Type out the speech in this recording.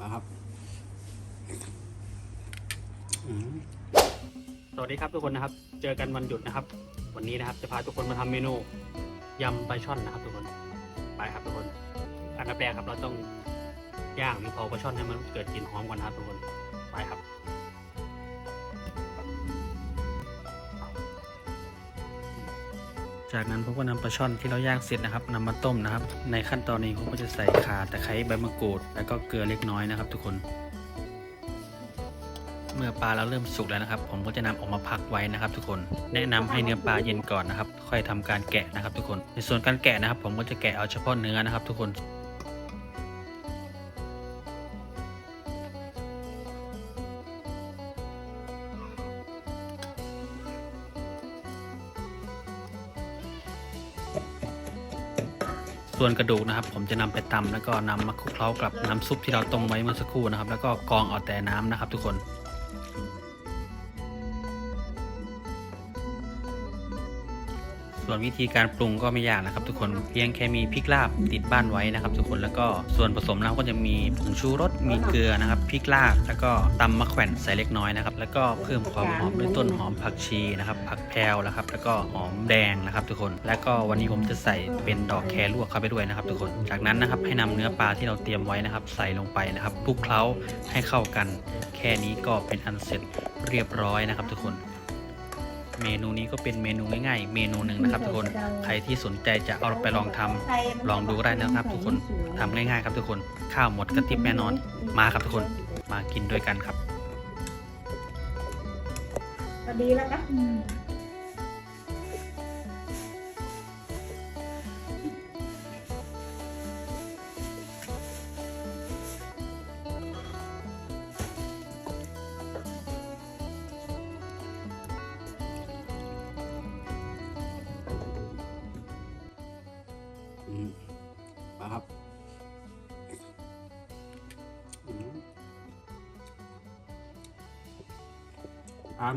มาครับ สวัสดีครับทุกคนนะครับ เจอกันวันหยุดนะครับ วันนี้นะครับจะพาทุกคนมาทำเมนูยำปลาช่อนนะครับ ทุกคน ไปครับทุกคน อันดับแรกครับเราต้องย่างหรือเผาปลาช่อนให้มันเกิดกลิ่นหอมก่อนนะครับทุกคน จากนั้นผมก็นำปลาช่อนที่เราย่างเสร็จนะครับนำมาต้มนะครับ ในขั้นตอนนี้ผมก็จะใส่ข่าตะไคร้ใบมะกรูด แล้วก็เกลือเล็กน้อยนะครับ ทุกคน เมื่อปลาเราเริ่มสุกแล้วนะครับ ผมก็จะนำออกมาพักไว้นะครับ ทุกคน แนะนำให้เนื้อปลาเย็นก่อนนะครับ ค่อยทำการแกะนะครับ ทุกคน ในส่วนการแกะนะครับ ผมก็จะแกะเอาเฉพาะเนื้อนะครับ ทุกคน ส่วนกระดูกนะครับ ผมจะนำไปตำแล้วก็นำมาคลุกเคล้ากับน้ำซุปที่เราต้มไว้เมื่อสักครู่นะครับ แล้วก็กรองเอาแต่น้ำนะครับ ทุกคน ส่วนวิธีการปรุงก็ไม่ยากนะครับ ทุกคนเพียงแค่มีพริกลาบติดบ้านไว้นะครับ ทุกคนแล้วก็ส่วนผสมเราก็จะมีผงชูรสมีเกลือนะครับพริกลาบแล้วก็ตำมะแขวนใส่เล็กน้อยนะครับแล้วก็เพิ่มความหอมด้วยต้นหอมผักชีนะครับผักแพรวนะครับแล้วก็หอมแดงนะครับ ทุกคน แล้วก็วันนี้ผมจะใส่เป็นดอกแครลวกเข้าไปด้วยนะครับ ทุกคนจากนั้นนะครับให้นำเนื้อปลาที่เราเตรียมไว้นะครับ ใส่ลงไปนะครับคลุกเคล้าให้เข้ากัน แค่นี้ก็เป็นอันเสร็จเรียบร้อยนะครับ ทุกคน เมนูนี้ก็เป็นเมนูง่ายๆ เมนูหนึ่งนะครับทุกคนใครที่สนใจจะเอาไปลองทำลองดูก็ได้นะครับ ทุกคนทำง่าย ๆ ครับทุกคนข้าวหมดกระติบแน่นอนมาครับทุกคนมากินด้วยกันครับพอดีแล้วนะ มาครับอืมทาน